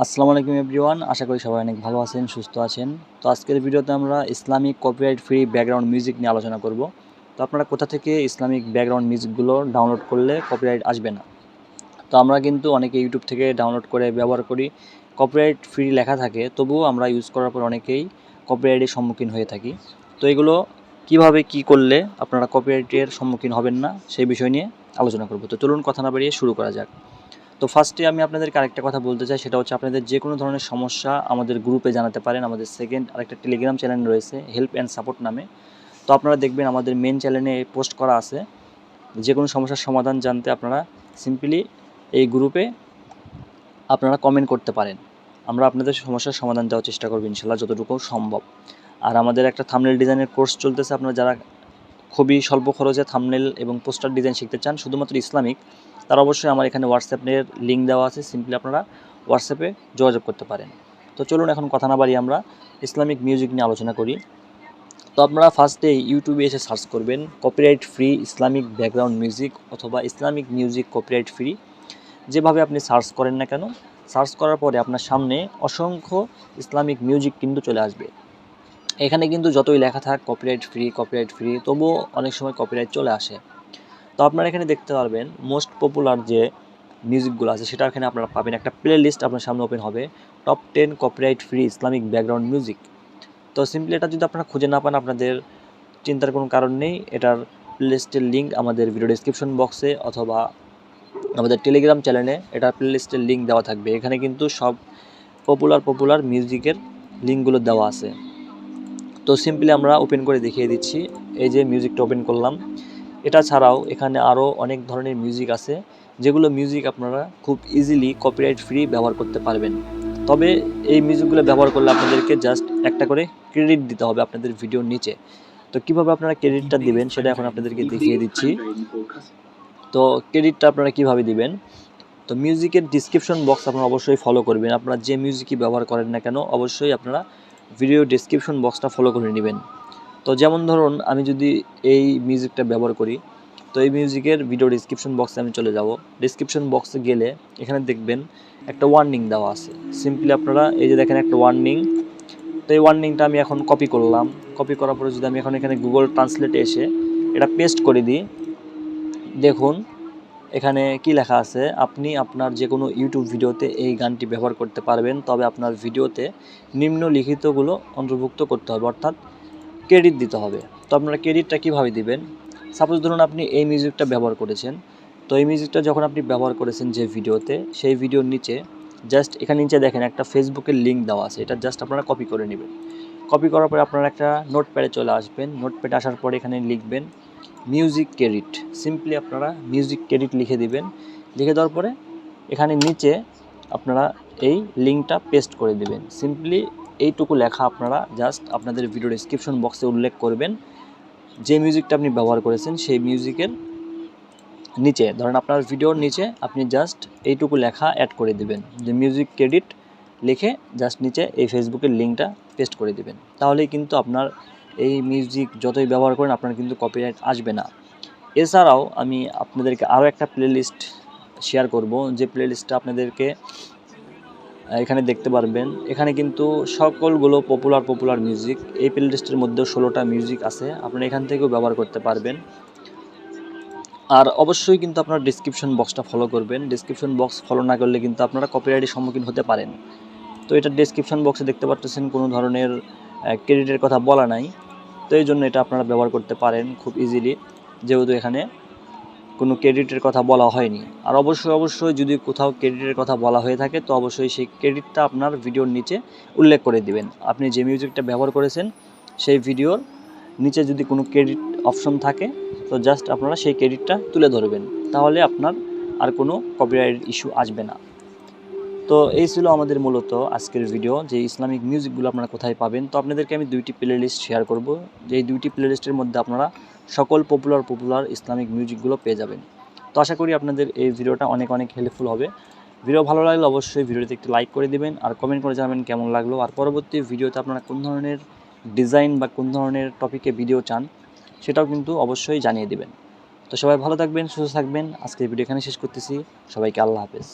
আসসালামু আলাইকুম এভরিওয়ান, আশা করি সবাই অনেক ভালো আছেন, সুস্থ আছেন। তো আজকের ভিডিওতে আমরা Islamic copyright free background music নিয়ে আলোচনা করব। তো আপনারা কোথা থেকে ইসলামিক ব্যাকগ্রাউন্ড মিউজিকগুলো ডাউনলোড করলে কপিরাইট আসবে না? তো আমরা কিন্তু অনেকে ইউটিউব থেকে ডাউনলোড করে ব্যবহার করি কপিরাইট ফ্রি লেখা থাকে, তবুও আমরা ইউজ করার পর অনেকেই কপিরাইটের সম্মুখীন হয়ে থাকি। তো এগুলো কীভাবে কি করলে আপনারা কপিরাইটের সম্মুখীন হবেন না, সেই বিষয় নিয়ে আলোচনা করব। তো চলুন কথা না বাড়িয়ে শুরু করা যাক। তো ফার্স্টে আমি আপনাদেরকে আরেকটা কথা বলতে চাই, সেটা হচ্ছে আপনাদের যে কোনো ধরনের সমস্যা আমাদের গ্রুপে জানাতে পারেন। আমাদের সেকেন্ড আরেকটা টেলিগ্রাম চ্যানেল রয়েছে হেল্প অ্যান্ড সাপোর্ট নামে। তো আপনারা দেখবেন আমাদের মেন চ্যানেলে পোস্ট করা আছে। যে কোনো সমস্যার সমাধান জানতে আপনারা সিম্পলি এই গ্রুপে আপনারা কমেন্ট করতে পারেন। আমরা আপনাদের সমস্যার সমাধান দেওয়ার চেষ্টা করব ইনশাল্লাহ, যতটুকু সম্ভব। আর আমাদের একটা থামনেল ডিজাইনের কোর্স চলতেছে। আপনারা যারা খুবই স্বল্প খরচে থামনেল এবং পোস্টার ডিজাইন শিখতে চান, শুধুমাত্র ইসলামিক তার অবশ্যই আমার এখানে হোয়াটসঅ্যাপের লিঙ্ক দেওয়া আছে। সিম্পলি আপনারা হোয়াটসঅ্যাপে যোগাযোগ করতে পারেন। তো চলুন এখন কথা না বাড়ি আমরা ইসলামিক মিউজিক নিয়ে আলোচনা করি। তো আপনারা ফার্স্টে ইউটিউবে এসে সার্চ করবেন copyright free Islamic background music অথবা ইসলামিক মিউজিক কপিরাইট ফ্রি যেভাবে আপনি সার্চ করেন না কেন সার্চ করার পরে আপনার সামনে অসংখ্য ইসলামিক মিউজিক কিন্তু চলে আসবে। এখানে কিন্তু যতই লেখা থাক কপিরাইট ফ্রি কপিরাইট ফ্রি তবুও অনেক সময় কপিরাইট চলে আসে। আপনারা এখানে দেখতে পারবেন মোস্ট পপুলার যে মিউজিকগুলো আছে, সেটা এখানে আপনারা পাবেন। একটা প্লে লিস্ট আপনার সামনে ওপেন হবে top ten copyright free Islamic background music তো সিম্পলি এটা যদি আপনারা খুঁজে না পান, আপনাদের চিন্তার কোনো কারণ নেই। এটার প্লে লিস্টের লিঙ্ক আমাদের ভিডিও ডিসক্রিপশন বক্সে অথবা আমাদের টেলিগ্রাম চ্যানেলে এটার প্লে লিস্টের লিঙ্ক দেওয়া থাকবে। এখানে কিন্তু সব পপুলার পপুলার মিউজিকের লিঙ্কগুলো দেওয়া আছে। তো সিম্পলি আমরা ওপেন করে দেখিয়ে দিচ্ছি। এই যে মিউজিকটা ওপেন করলাম। এটা ছাড়াও এখানে আরও অনেক ধরনের মিউজিক আছে, যেগুলো মিউজিক আপনারা খুব ইজিলি কপিরাইট ফ্রি ব্যবহার করতে পারবেন। তবে এই মিউজিকগুলো ব্যবহার করলে আপনাদেরকে জাস্ট একটা করে ক্রেডিট দিতে হবে আপনাদের ভিডিওর নিচে। তো কীভাবে আপনারা ক্রেডিটটা দিবেন সেটা এখন আপনাদেরকে দেখিয়ে দিচ্ছি। তো ক্রেডিটটা আপনারা কীভাবে দিবেন? তো মিউজিকের ডিসক্রিপশন বক্স আপনারা অবশ্যই ফলো করবেন। আপনারা যে মিউজিকই ব্যবহার করেন না কেন, অবশ্যই আপনারা ভিডিও ডিসক্রিপশন বক্সটা ফলো করে নেবেন। তো যেমন ধরুন, আমি যদি এই মিউজিকটা ব্যবহার করি, তো এই মিউজিকের ভিডিও ডিসক্রিপশন বক্সে আমি চলে যাব। ডিসক্রিপশন বক্সে গেলে এখানে দেখবেন একটা ওয়ার্নিং দেওয়া আছে। সিম্পলি আপনারা এই যে দেখেন একটা ওয়ার্নিং তো এই ওয়ার্নিংটা আমি এখন কপি করলাম। কপি করার পরে যদি আমি এখন এখানে গুগল ট্রান্সলেটে এসে এটা পেস্ট করে দিই, দেখুন, এখানে কি লেখা আছে? আপনি আপনার যে কোনো ইউটিউব ভিডিওতে এই গানটি ব্যবহার করতে পারবেন, তবে আপনার ভিডিওতে নিম্নলিখিতগুলো অন্তর্ভুক্ত করতে হবে। অর্থাৎ ক্রেডিট দিতে হবে। তো আপনারা ক্রেডিটটা কীভাবে দিবেন? সাপোজ ধরুন আপনি এই মিউজিকটা ব্যবহার করেছেন। তো এই মিউজিকটা যখন আপনি ব্যবহার করেছেন যে ভিডিওতে, সেই ভিডিওর নিচে জাস্ট এখানে নিচে দেখেন একটা ফেসবুকের লিঙ্ক দেওয়া আছে। এটা জাস্ট আপনারা কপি করে নেবেন। কপি করার পরে আপনারা একটা নোটপ্যাডে চলে আসবেন। নোটপ্যাডে আসার পরে এখানে লিখবেন মিউজিক ক্রেডিট সিম্পলি আপনারা মিউজিক ক্রেডিট লিখে দিবেন। লিখে দেওয়ার পরে এখানে নিচে আপনারা এই লিঙ্কটা পেস্ট করে দিবেন। সিম্পলি এইটুকু লেখা আপনারা। জাস্ট আপনাদের ভিডিও ডিসক্রিপশন বক্সে উল্লেখ করবেন যে মিউজিকটা আপনি ব্যবহার করেছেন, সেই মিউজিকের নিচে, ধরেন আপনার ভিডিওর নিচে আপনি জাস্ট এইটুকু লেখা অ্যাড করে দিবেন। যে মিউজিক ক্রেডিট লিখে জাস্ট নিচে এই ফেসবুকের লিঙ্কটা পেস্ট করে দিবেন। তাহলেই কিন্তু আপনার এই মিউজিক যতই ব্যবহার করেন, আপনার কিন্তু কপিরাইট আসবে না। এছাড়াও আমি আপনাদেরকে আরও একটা প্লেলিস্ট শেয়ার করব। যে প্লেলিস্টটা আপনাদেরকে এখানে দেখতে পারবেন। এখানে কিন্তু সকলগুলো পপুলার পপুলার মিউজিক এই প্লেলিস্টের মধ্যেও ষোলোটা মিউজিক আছে। আপনারা এখান থেকেও ব্যবহার করতে পারবেন। আর অবশ্যই কিন্তু আপনার ডিসক্রিপশন বক্সটা ফলো করবেন। ডিসক্রিপশন বক্স ফলো না করলে কিন্তু আপনারা কপিরাইটের সম্মুখীন হতে পারেন। তো এটা ডিসক্রিপশন বক্সে দেখতে পাচ্ছেন কোনো ধরনের ক্রেডিটের কথা বলা নাই। তো এই জন্য এটা আপনারা ব্যবহার করতে পারেন খুব ইজিলি যেহেতু এখানে কোনো ক্রেডিটের কথা বলা হয়নি। আর অবশ্যই অবশ্যই যদি কোথাও ক্রেডিটের কথা বলা হয়ে থাকে, তো অবশ্যই সেই ক্রেডিটটা আপনার ভিডিওর নিচে উল্লেখ করে দিবেন। আপনি যে মিউজিকটা ব্যবহার করেছেন, সেই ভিডিওর নিচে যদি কোনো ক্রেডিট অপশন থাকে, তো জাস্ট আপনারা সেই ক্রেডিটটা তুলে ধরবেন। তাহলে আপনার আর কোনো কপিরাইট ইস্যু আসবে না। তো এই ছিল আমাদের মূলত আজকের ভিডিও যে ইসলামিক মিউজিকগুলো আপনারা কোথায় পাবেন। তো আপনাদেরকে আমি দুইটি প্লে লিস্ট শেয়ার করব। যে দুইটি প্লে লিস্টের মধ্যে আপনারা সকল পপুলার পপুলার ইসলামিক মিউজিকগুলো পেয়ে যাবেন। তো আশা করি আপনাদের এই ভিডিওটা অনেক অনেক হেল্পফুল হবে। ভিডিও ভালো লাগলে অবশ্যই ভিডিওতে একটু লাইক করে দিবেন আর কমেন্ট করে জানাবেন কেমন লাগল। আর পরবর্তী ভিডিওতে আপনারা কোন ধরনের ডিজাইন বা কোন ধরনের টপিকে ভিডিও চান, সেটাও কিন্তু অবশ্যই জানিয়ে দিবেন। তো সবাই ভালো থাকবেন, সুস্থ থাকবেন। আজকে ভিডিও এখানে শেষ করতেছি। সবাইকে আল্লাহ হাফেজ।